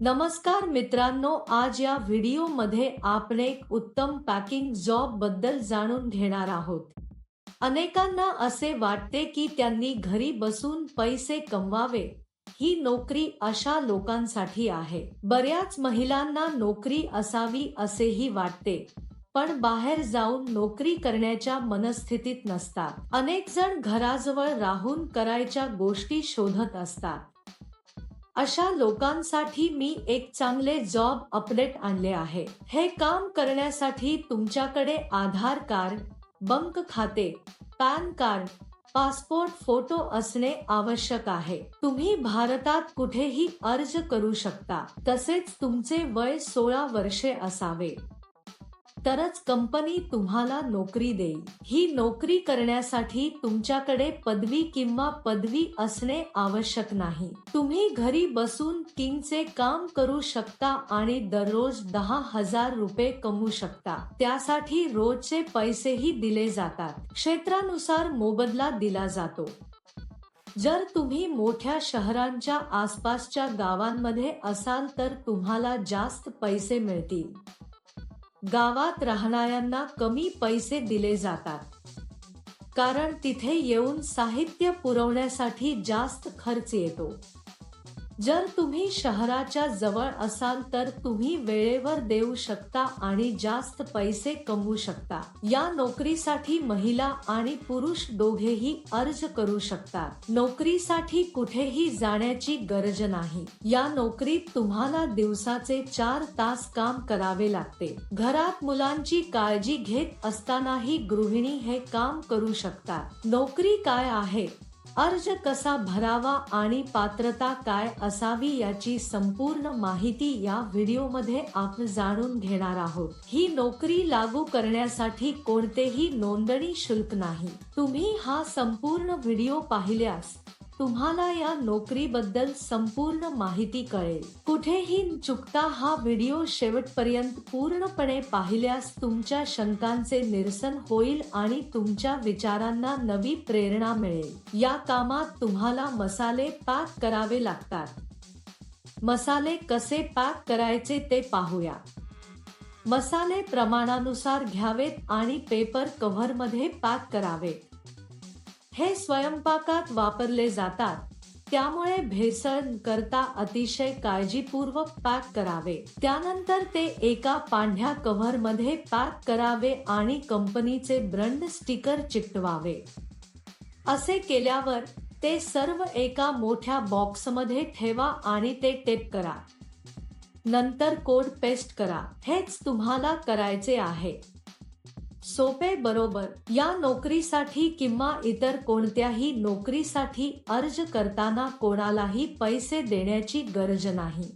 नमस्कार मित्रांनो आज या व्हिडिओमध्ये आपण एक उत्तम पॅकिंग जॉबबद्दल जाणून घेणार आहोत. अनेकांना असे वाटते की त्यांनी घरी बसून पैसे कमवावे. ही नोकरी अशा लोकांसाठी आहे. बऱ्याच महिलांना नोकरी असावी असेही वाटते पण बाहेर जाऊन नोकरी करण्याच्या मनस्थितीत नसतात. अनेक जण घराजवळ राहून करायच्या गोष्टी शोधत असतात. अशा लोकांसाठी मी एक चांगले जॉब अपडेट आणले आहे. हे काम करण्यासाठी तुमच्याकडे आधार कार्ड बंक खाते पॅन कार्ड पासपोर्ट फोटो असणे आवश्यक आहे. तुम्ही भारतात कुठेही अर्ज करू शकता. तसेच तुमचे वय सोळा वर्षे असावे. तरच कंपनी तुम्हाला नोकरी देईल. ही नोकरी करण्यासाठी तुमच्याकडे पदवी किंवा पदवी असणे आवश्यक नाही. तुम्ही घरी बसून किंगचे काम करू शकता आणि दररोज दहा हजार रुपये कमवू शकता. त्यासाठी रोजचे पैसेही दिले जातात. क्षेत्रानुसार मोबदला दिला जातो. जर तुम्ही मोठ्या शहरांच्या आसपासच्या गावांमध्ये असाल तर तुम्हाला जास्त पैसे मिळतील. गावात राहणाऱ्यांना कमी पैसे दिले जातात. कारण तिथे येऊन साहित्य पुरवण्यासाठी जास्त खर्च येतो. जर तुम्ही शहराच्या जवळ असाल तर तुम्ही वेळेवर देऊ शकता आणि जास्त पैसे कमवू शकता. या नोकरीसाठी महिला आणि पुरुष दोघेही अर्ज करू शकतात. नोकरीसाठी कुठेही जाण्याची गरज नाही. या नोकरीत तुम्हाला दिवसाचे चार तास काम करावे लागते. घरात मुलांची काळजी घेत असतानाही गृहिणी हे काम करू शकतात. नोकरी काय आहे? अर्ज कसा भरावा आणि पात्रता काय असावी याची संपूर्ण माहिती या व्हिडिओमध्ये आपण जाणून घेणार आहोत. ही नोकरी लागू करण्यासाठी कोणतेही नोंदणी शुल्क नाही. तुम्ही हा संपूर्ण व्हिडिओ पाहिल्यास तुम्हाला या नोकरीबद्दल संपूर्ण माहिती कळेल. कुठेही चुकता हा व्हिडिओ शेवटपर्यंत पूर्णपणे पाहिल्यास तुमच्या शंकांचे निरसन होईल आणि तुमच्या विचारांना नवी प्रेरणा मिळेल. या कामात तुम्हाला मसाले पॅक करावे लागतात. मसाले कसे पॅक करायचे ते पाहूया. मसाले प्रमाणानुसार घ्यावेत आणि पेपर कव्हरमध्ये पॅक करावेत. हे स्वयंपाकात वापरले जातात. त्यामुळे भेसळ करता अतिशय काळजीपूर्वक पॅक करावे. त्यानंतर ते एका पांढऱ्या कव्हरमध्ये पॅक करावे आणि कंपनीचे ब्रँड स्टिकर चिकटवावे. असे केल्यावर ते सर्व एका मोठ्या बॉक्समध्ये ठेवा आणि ते टेप करा. नंतर कोड पेस्ट करा. हेच तुम्हाला करायचे आहे. सोपे बरोबर. या नोकरीसाठी किंवा इतर कोणत्याही नोकरीसाठी अर्ज करताना कोणालाही पैसे देण्याची गरज नाही.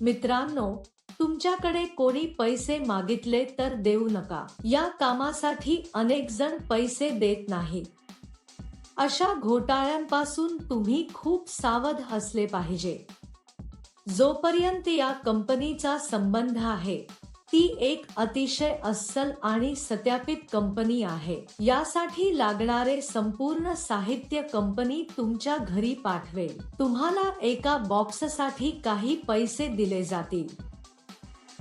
मित्रांनो तुमच्याकडे कोणी पैसे मागितले तर देऊ नका. या कामासाठी अनेक जण पैसे देत नाहीत अशा घोटाळ्यांपासून तुम्ही खूप सावध असले पाहिजे. जोपर्यंत या कंपनीचा संबंध आहे ती एक अतिशय अस्सल आणि सत्यापित कंपनी आहे. यासाठी लागणारे संपूर्ण साहित्य कंपनी तुमच्या घरी पाठवेल. तुम्हाला एका बॉक्ससाठी काही पैसे दिले जातील.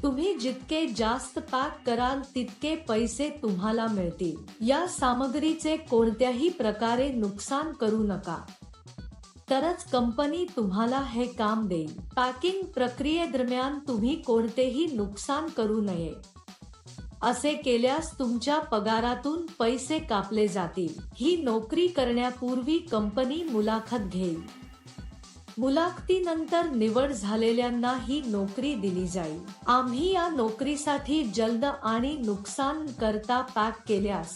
तुम्ही जितके जास्त पॅक कराल तितके पैसे तुम्हाला मिळतील. या सामग्रीचे कोणत्याही प्रकारे नुकसान करू नका. तरच कंपनी तुम्हाला हे काम देईल. पॅकिंग प्रक्रियेदरम्यान तुम्ही कोणतेही नुकसान करू नये. असे केल्यास तुमच्या पगारातून पैसे कापले जातील. ही नोकरी करण्यापूर्वी कंपनी मुलाखत घेईल. मुलाखतीनंतर निवड झालेल्यांना ही नोकरी दिली जाईल. आम्ही या नोकरीसाठी जलद आणि नुकसान करता पॅक केल्यास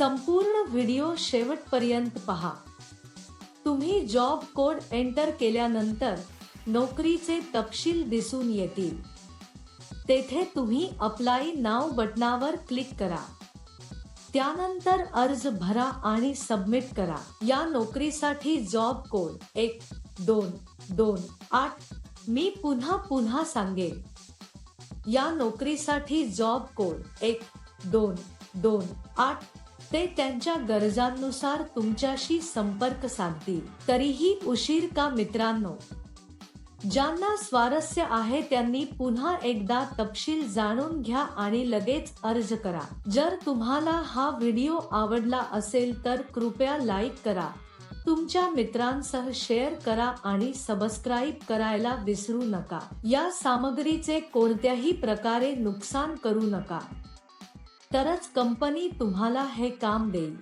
संपूर्ण व्हिडिओ शेवटपर्यंत पहा. तुम्ही जॉब कोड एंटर केल्यानंतर नोकरीचे तपशील दिसून येतील. तेथे तुम्ही अप्लाय नाव बटनावर क्लिक करा. त्यानंतर अर्ज भरा आणि सबमिट करा. या नोकरीसाठी जॉब कोड एक दोन दोन आठ मी पुन्हा पुन्हा सांगेन. या नोकरीसाठी जॉब कोड एक दोन दोन आठ ते त्यांच्या गरजांनुसार तुमच्याशी संपर्क साधतील. तरीही उशीर का मित्रांनो? ज्यांना स्वारस्य आहे त्यांनी पुन्हा एकदा तपशील जाणून घ्या आणि लगेच अर्ज करा. जर तुम्हाला हा व्हिडिओ आवडला असेल तर कृपया लाईक करा. तुमच्या मित्रांसह शेअर करा आणि सबस्क्राईब करायला विसरू नका. या सामग्रीचे कोणत्याही प्रकारे नुकसान करू नका. तरच कंपनी तुम्हाला हे काम देईल.